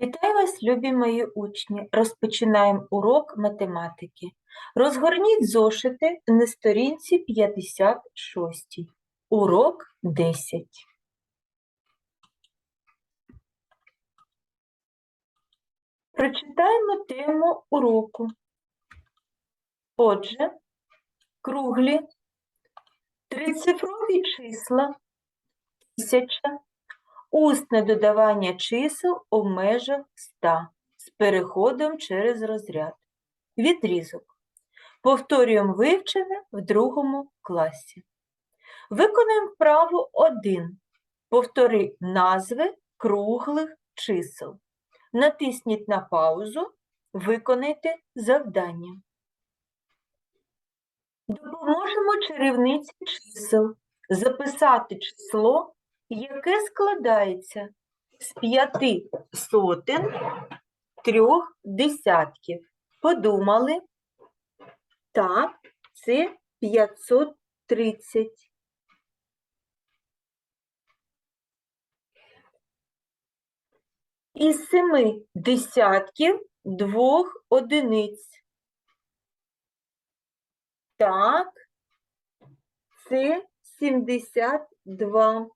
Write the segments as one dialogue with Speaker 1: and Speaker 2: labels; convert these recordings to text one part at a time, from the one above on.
Speaker 1: Вітаю вас, любі мої учні! Розпочинаємо урок математики. Розгорніть зошити на сторінці 56. Урок 10. Прочитаємо тему уроку. Отже, круглі, трицифрові числа, тисяча, Усне додавання чисел у межах 100 з переходом через розряд. Відрізок. Повторюємо вивчене в другому класі. Виконуємо вправу 1. Повтори назви круглих чисел. Натисніть на паузу. Виконайте завдання. Допоможемо чарівниці чисел записати число яке складається з п'яти сотень трьох десятків. Подумали? Так, це 530. Із семи десятків двох одиниць. Так, це 72.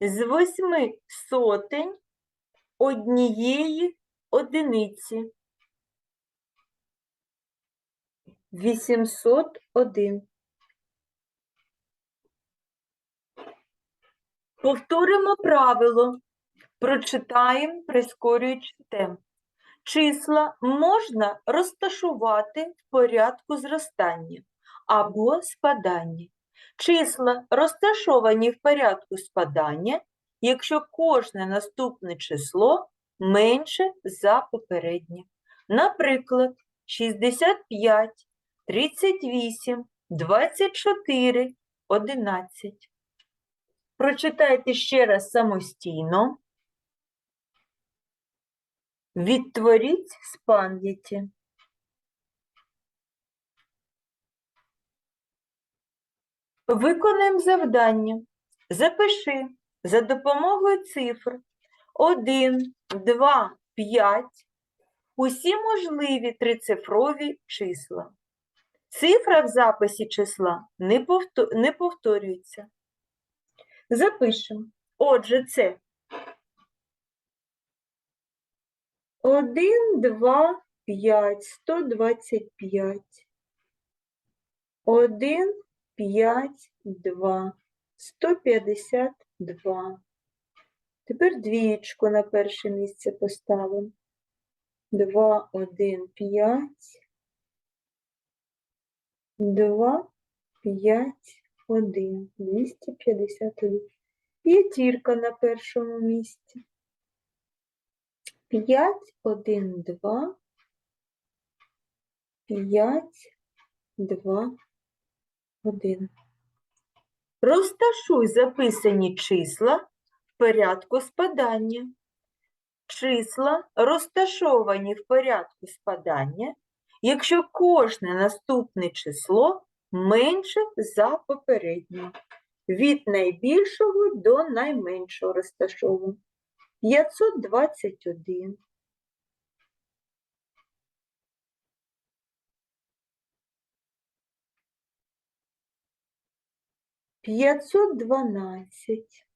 Speaker 1: З восьми сотень однієї одиниці. 801. Повторимо правило. Прочитаємо, прискорюючи темп. Числа можна розташувати в порядку зростання або спадання. Числа розташовані в порядку спадання, якщо кожне наступне число менше за попереднє. Наприклад, 65, 38, 24, 11. Прочитайте ще раз самостійно. Відтворіть з пам'яті. Виконаємо завдання. Запиши за допомогою цифр 1, 2, 5 усі можливі трицифрові числа. Цифра в записі числа не, повторюється. Запишемо. Отже, це 1, 2, 5, 125. 1, 5, 2, 152. Тепер двієчку на перше місце поставимо. 2, 1, 5, 2, 5, 1, 251. П'ятірка на першому місці. 5, 1, 2, 5, 2, 1. Розташуй записані числа в порядку спадання. Числа розташовані в порядку спадання, якщо кожне наступне число менше за попереднє. Від найбільшого до найменшого розташовано. 521. П'ятсот дванадцять.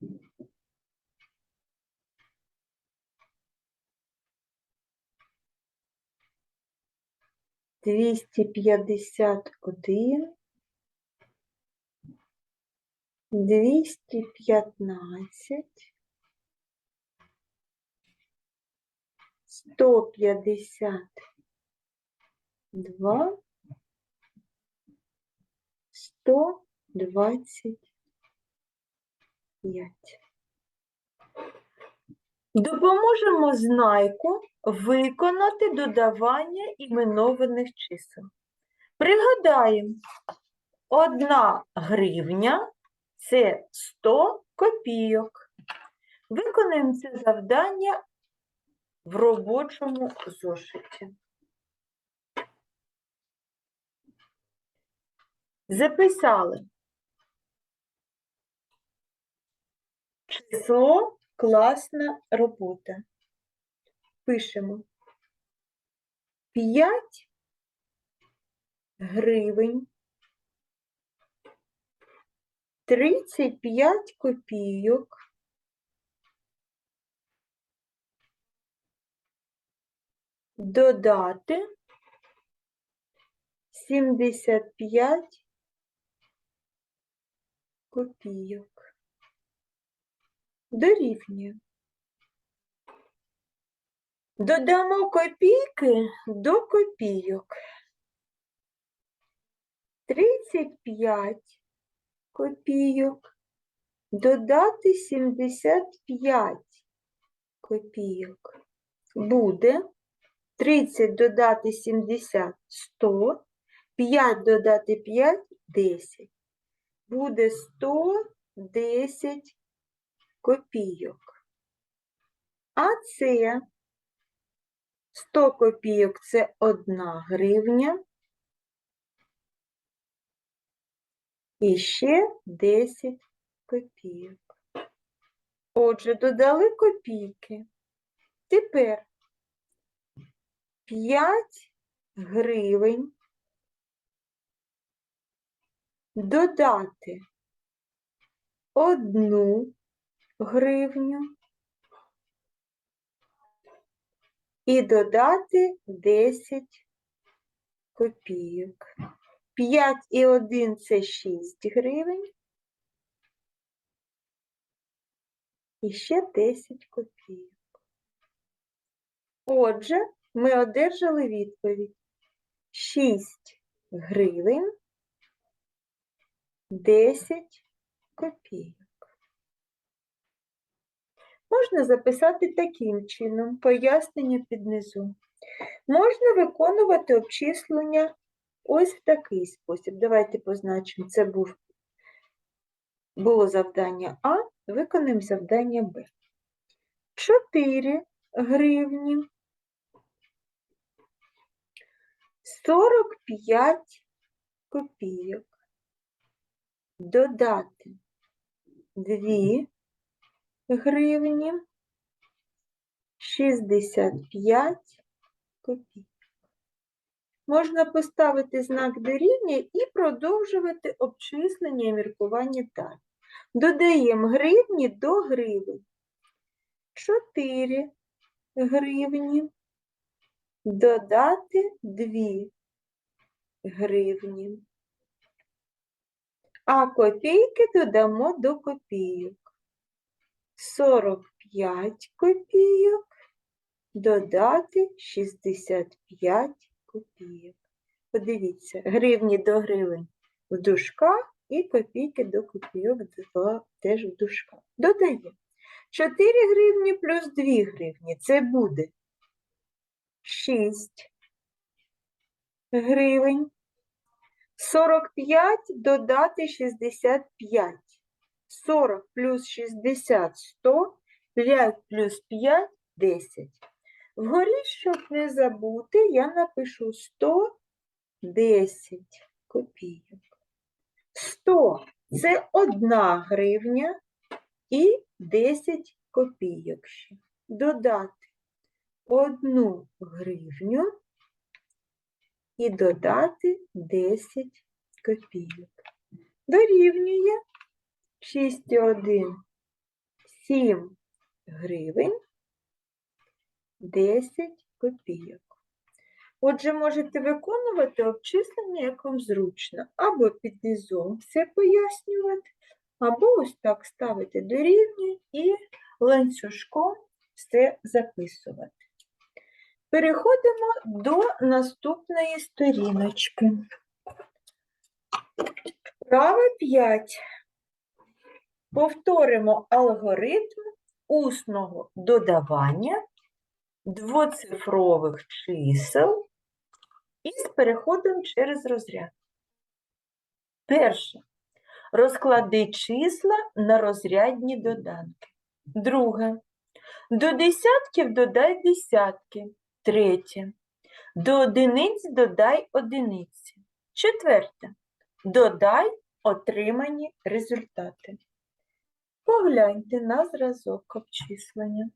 Speaker 1: Двісті п'ятдесят один. Двісті п'ятнадцять. Сто п'ятдесят два. Сто двадцять п'ять. Допоможемо знайку виконати додавання іменованих чисел. Пригадаємо, одна гривня це 100 копійок. Виконаємо це завдання в робочому зошиті. Записали Число класна робота. Пишемо 5 гривень 35 копійок додати 75 копійок. Дорівнює. Додамо копійки до копійок. 35 копійок. Додати 75 копійок. Буде 30 додати 70 – 100, 5 додати 5 – 10. Буде 110 копійок. А це 100 копійок – це 1 гривня. І ще 10 копійок. Отже, додали копійки. Тепер 5 гривень додати 1 гривню і додати 10 копійок. 5 і 1 – це 6 гривень. І ще 10 копійок. Отже, ми одержали відповідь 6 гривень 10 копійок. Можна записати таким чином пояснення під низом. Можна виконувати обчислення ось в такий спосіб. Давайте позначимо, це був, було завдання А, виконаємо завдання Б. 4 гривні 45 копійок. Додати 2 гривні 65 копійок. Можна поставити знак дорівнює і продовжувати обчислення і міркування далі. Додаємо гривні до гривень. 4 гривні додати 2 гривні. А копійки додамо до копійок. 45 копійок додати 65 копійок. Подивіться, гривні до гривень в дужках і копійки до копійок теж в дужках. Додаємо. 4 гривні плюс 2 гривні. Це буде 6 гривень. 45 додати 65. 40 плюс 60 – 100, 5 плюс 5 – 10. Вгорі, щоб не забути, я напишу 110 копійок. 100 – це 1 гривня і 10 копійок ще. Додати 1 гривню і додати 10 копійок. Дорівнює 6,1 – 7 гривень 10 копійок. Отже, можете виконувати обчислення, як вам зручно, або під низом все пояснювати, або ось так ставити дорівнює і ланцюжком все записувати. Переходимо до наступної сторіночки. Право 5. Повторимо алгоритм усного додавання двоцифрових чисел із переходом через розряд. Перше. Розклади числа на розрядні доданки. Друге. До десятків додай десятки. Третє. До одиниць додай одиниці. Четверте. Додай отримані результати. Погляньте на зразок обчислення.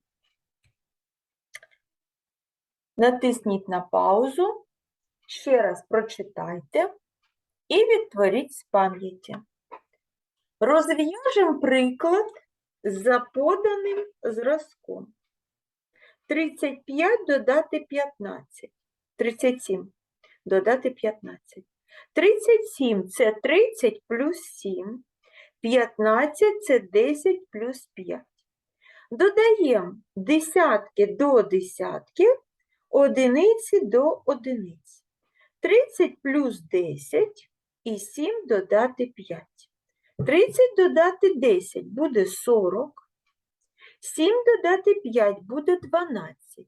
Speaker 1: Натисніть на паузу, ще раз прочитайте і відтворіть з пам'яті. Розв'яжемо приклад за поданим зразком. 35 додати 15. 37 додати 15. 37 – це 30 плюс 7. 15 – це 10 плюс 5. Додаємо десятки до десятків, одиниці до одиниць. 30 плюс 10 і 7 додати 5. 30 додати 10 буде 40. 7 додати 5 буде 12.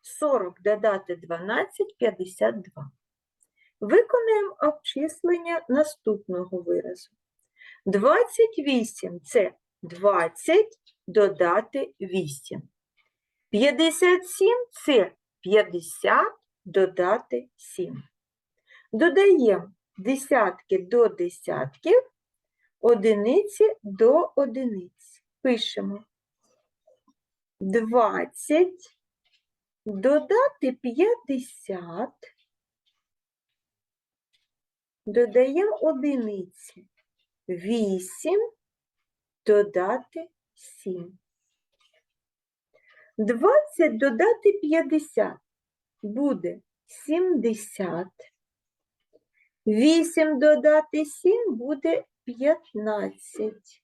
Speaker 1: 40 додати 12 – 52. Виконаємо обчислення наступного виразу. 28 – це 20 додати 8. 57 – це 50 додати 7. Додаємо десятки до десятків, одиниці до одиниць. Пишемо 20 додати 50, додаємо одиниці. 8 додати 7. 20 додати 50 буде 70. 8 додати 7 буде 15.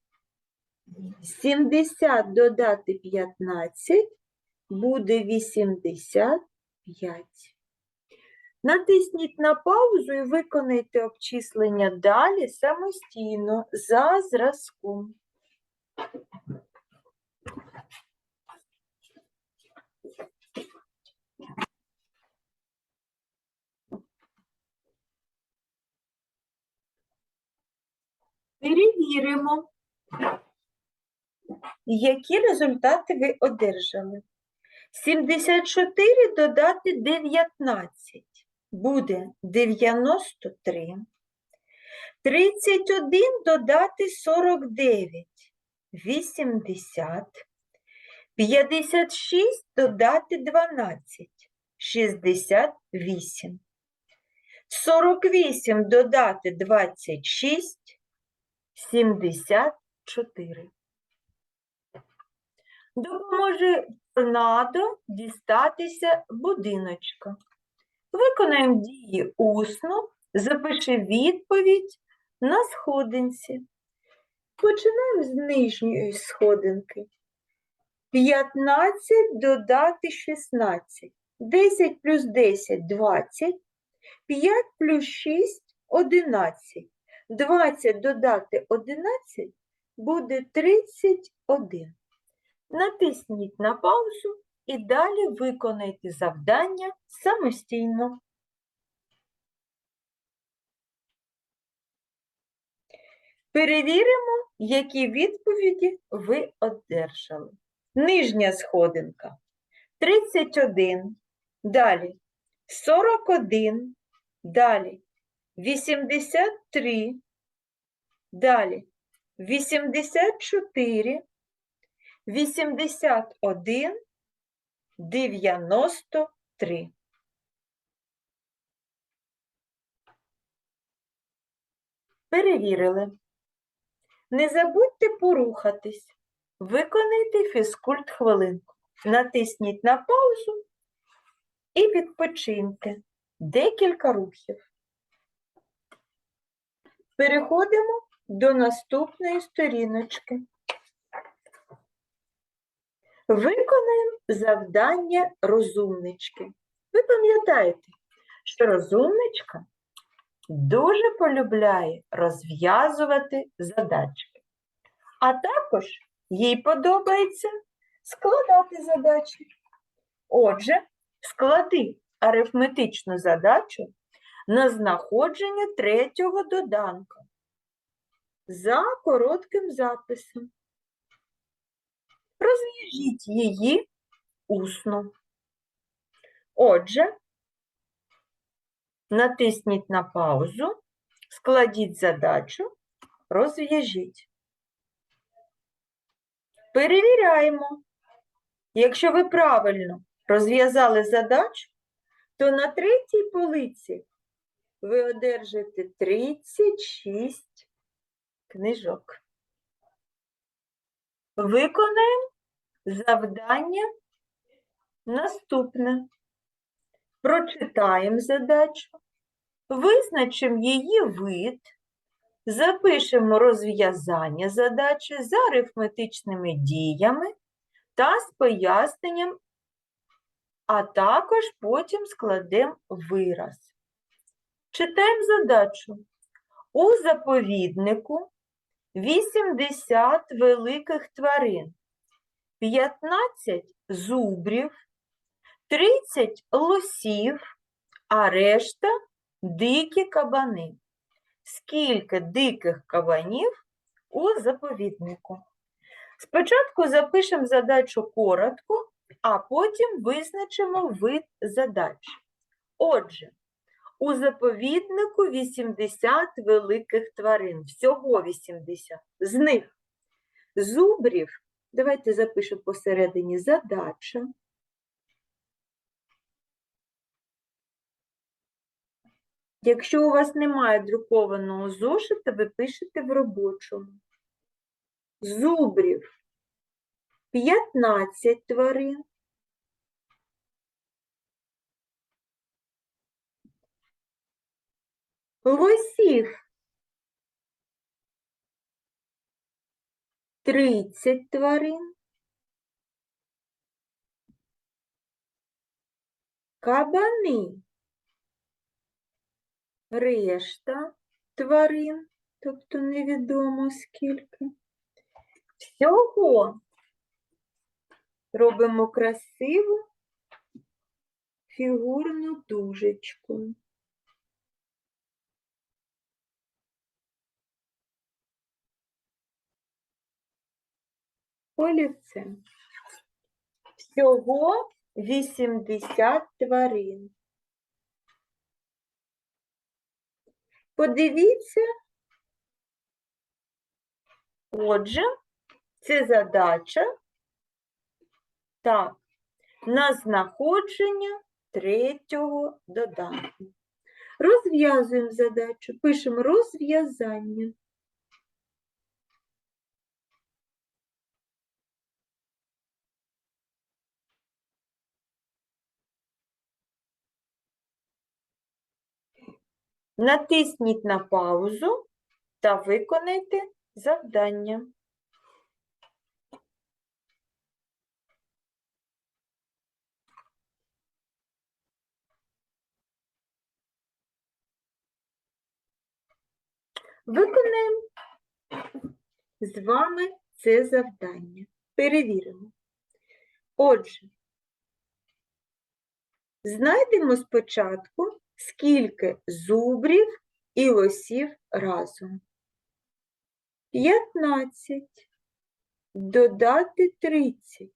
Speaker 1: 70 додати 15 буде 85. Натисніть на паузу і виконайте обчислення далі самостійно за зразком. Перевіримо, які результати ви одержали. 74 додати 19 буде 93. 31 додати 49 80. 56 додати 12 68. 48 додати 26 74. Допоможе торнадо дістатися будиночка. Виконаємо дії усно, запиши відповідь на сходинці. Починаємо з нижньої сходинки. 15 додати 16. 10 плюс 10 – 20. 5 плюс 6 – 11. 20 додати 11 буде 31. Натисніть на паузу і далі виконайте завдання самостійно. Перевіримо, які відповіді ви одержали. Нижня сходинка 31, далі 41, далі 83, далі 84, 81, 93. Перевірили. Не забудьте порухатись. Виконайте фізкульт хвилинку. Натисніть на паузу і відпочиньте декілька рухів. Переходимо до наступної сторіночки. Виконаємо завдання розумнички. Ви пам'ятаєте, що розумничка дуже полюбляє розв'язувати задачки, а також їй подобається складати задачі. Отже, склади арифметичну задачу на знаходження третього доданка за коротким записом. Розв'яжіть її усно. Отже, натисніть на паузу, складіть задачу, розв'яжіть. Перевіряємо. Якщо ви правильно розв'язали задачу, то на третій полиці ви одержите 36 книжок. Виконаємо завдання наступне. Прочитаємо задачу, визначимо її вид, запишемо розв'язання задачі за арифметичними діями та з поясненням, а також потім складемо вираз. Читаємо задачу. У заповіднику 80 великих тварин, 15 зубрів, 30 лосів, а решта дикі кабани. Скільки диких кабанів у заповіднику? Спочатку запишемо задачу коротко, а потім визначимо вид задач. Отже, у заповіднику 80 великих тварин, всього 80. З них зубрів, давайте запишемо посередині задача. Якщо у вас немає друкованого зошита, ви пишете в робочому. Зубрів 15 тварин. Лосів 30 тварин. Кабани решта тварин, тобто невідомо скільки. Всього робимо красиву фігурну дужечку. Олівцем. Всього 80 тварин. Подивіться. Отже, це задача так, на знаходження третього доданку. Розв'язуємо задачу, пишемо розв'язання. Натисніть на паузу та виконайте завдання. Виконаємо з вами це завдання. Перевіримо. Отже, знайдемо спочатку, скільки зубрів і лосів разом. 15. Додати 30.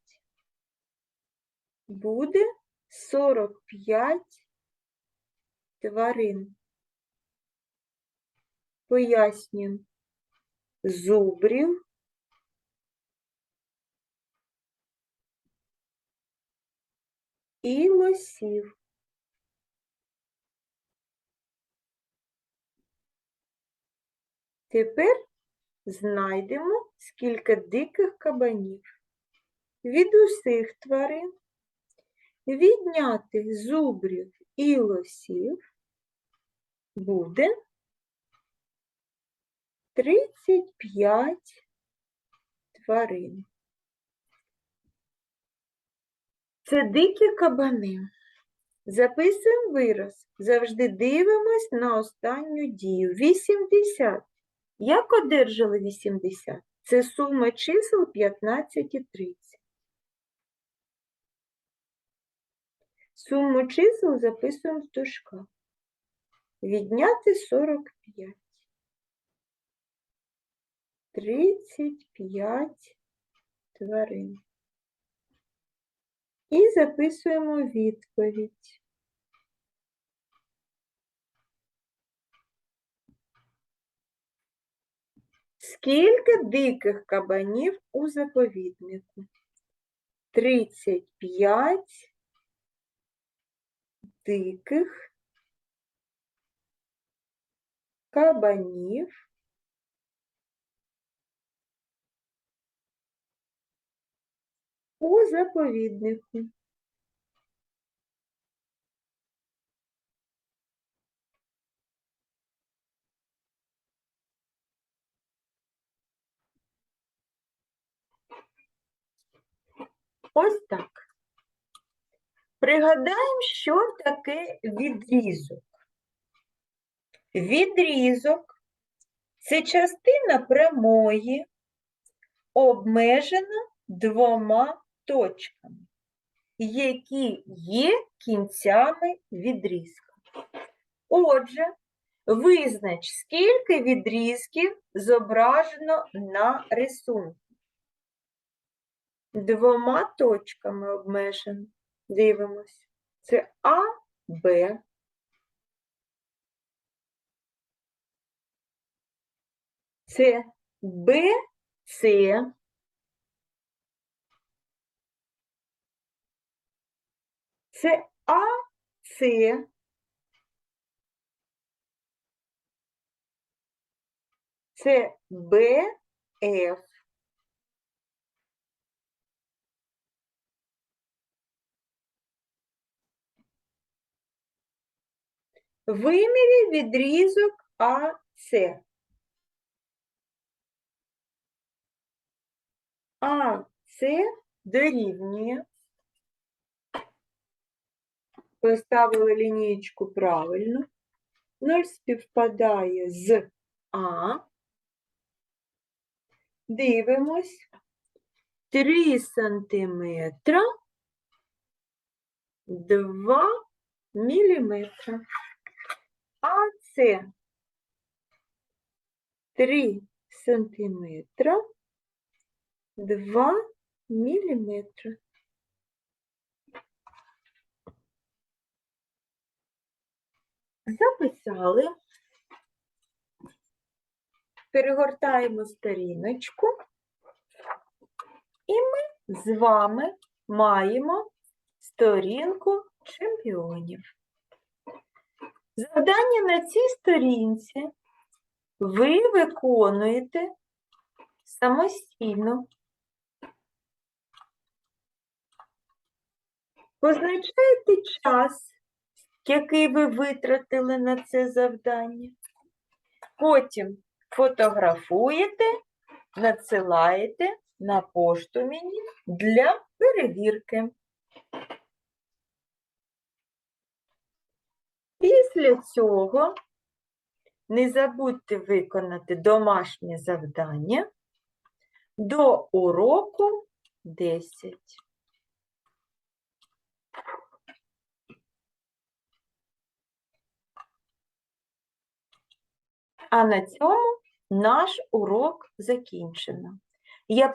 Speaker 1: Буде 45 тварин. Пояснюємо. Зубрів і лосів. Тепер знайдемо, скільки диких кабанів. Від усіх тварин відняти зубрів і лосів буде 35 тварин. Це дикі кабани. Записуємо вираз. Завжди дивимось на останню дію. 80. Як одержали 80? Це сума чисел 15 і 30. Суму чисел записуємо в дужках. Відняти 45. 35 тварин. І записуємо відповідь. Скільки диких кабанів у заповіднику? 35 диких кабанів у заповіднику. Ось так. Пригадаємо, що таке відрізок. Відрізок це частина прямої, обмежена двома точками, які є кінцями відрізка. Отже, визнач, скільки відрізків зображено на рисунку. Двома точками обмежено. Дивимось. Це А, Б. Це Б, С. Це А, С. Це Б, Ф. Вимірі відрізок АС. АС дорівнює. Поставили лінієчку правильно. 0 співпадає з А. Дивимось. 3 сантиметра, 2 міліметра. А це 3 сантиметра, 2 міліметра. Записали. Перегортаємо сторіночку. І ми з вами маємо сторінку чемпіонів. Завдання на цій сторінці ви виконуєте самостійно. Позначаєте час, який ви витратили на це завдання. Потім фотографуєте, надсилаєте на пошту мені для перевірки. Після цього не забудьте виконати домашнє завдання до уроку 10. А на цьому наш урок закінчено. Я